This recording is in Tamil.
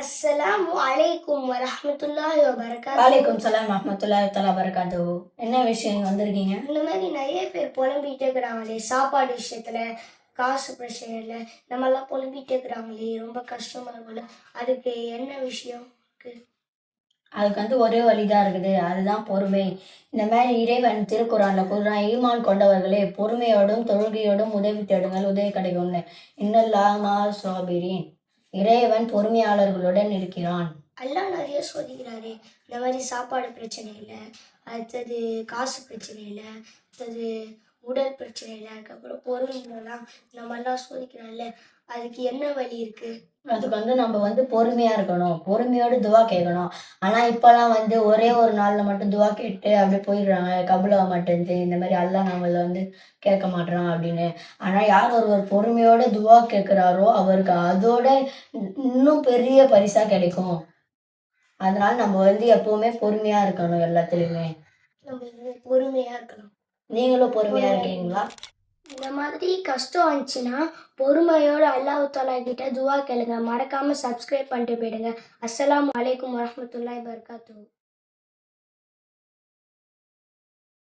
அஸ்ஸலாமு அலைக்கும் வரஹ்மத்துல்லாஹி வபரகாத்துஹு வாலைக்கும் சலாம் அஹமத்துல்லாஹி தலா வரகாத்து என்ன விஷயம் இங்க வந்திருக்கீங்க இந்த மாதிரி நிறைய பேர் புலம்பிட்டே இருக்கிறாங்களே சாப்பாடு விஷயத்துல காசு பிரச்சனையில் இந்த மாதிரிலாம் புலம்பிட்டே இருக்கிறாங்களே ரொம்ப கஷ்டமா இருக்கும்ல. அதுக்கு என்ன விஷயம் அதுக்கு வந்து ஒரே வழிதான் இருக்குது. அதுதான் பொறுமை. இந்த மாதிரி இறைவன் திருக்குறான்ல கூறுறான் ஈமான் கொண்டவர்களே பொறுமையோடும் தொழுகையோடும் உதவி தேடுங்கள் உதவி கிடைக்கும்னு. இன்னல்லாமா சோபிரின். இறைவன் பொறுமையாளர்களுடன் இருக்கிறான். எல்லாம் நிறைய சோதிக்கிறாரே இந்த மாதிரி சாப்பாடு பிரச்சனை இல்லை அடுத்தது காசு பிரச்சனை இல்லை அடுத்தது உடல் பிரச்சனை இல்லை அதுக்கப்புறம் பொருள்களெல்லாம் இந்த மாதிரிலாம் அதுக்கு என்ன வழி இருக்கு? அதுக்கு வந்து நம்ம வந்து பொறுமையா இருக்கணும். பொறுமையோடு துவா கேட்கணும். ஆனா இப்பெல்லாம் வந்து ஒரே ஒரு நாள்ல மட்டும் துவா கேட்டு அப்படியே போயிடுறாங்க. கபுலா மாட்டேங்குது இந்த மாதிரி அல்லாஹ் நம்மள வந்து கேட்க மாட்றான் அப்படின்னு. ஆனா யார் ஒருவர் பொறுமையோட துவா கேட்கிறாரோ அவருக்கு அதோட இன்னும் பெரிய பரிசா கிடைக்கும். அதனால நம்ம வந்து எப்பவுமே பொறுமையா இருக்கணும் எல்லாத்துலயுமே. நம்ம வந்து பொறுமையா இருக்கணும். நீங்களும் பொறுமையா இருக்கீங்களா? இந்த மாதிரி கஷ்டம் வந்துச்சுன்னா பொறுமையோட அல்லாஹ் தாலா கிட்ட துவா கேளுங்க. மறக்காம சப்ஸ்கிரைப் பண்ணிட்டு போயிடுங்க. அஸ்ஸலாமு அலைக்கும் வரஹ்மத்துல்லாஹி வபரகாத்துஹு.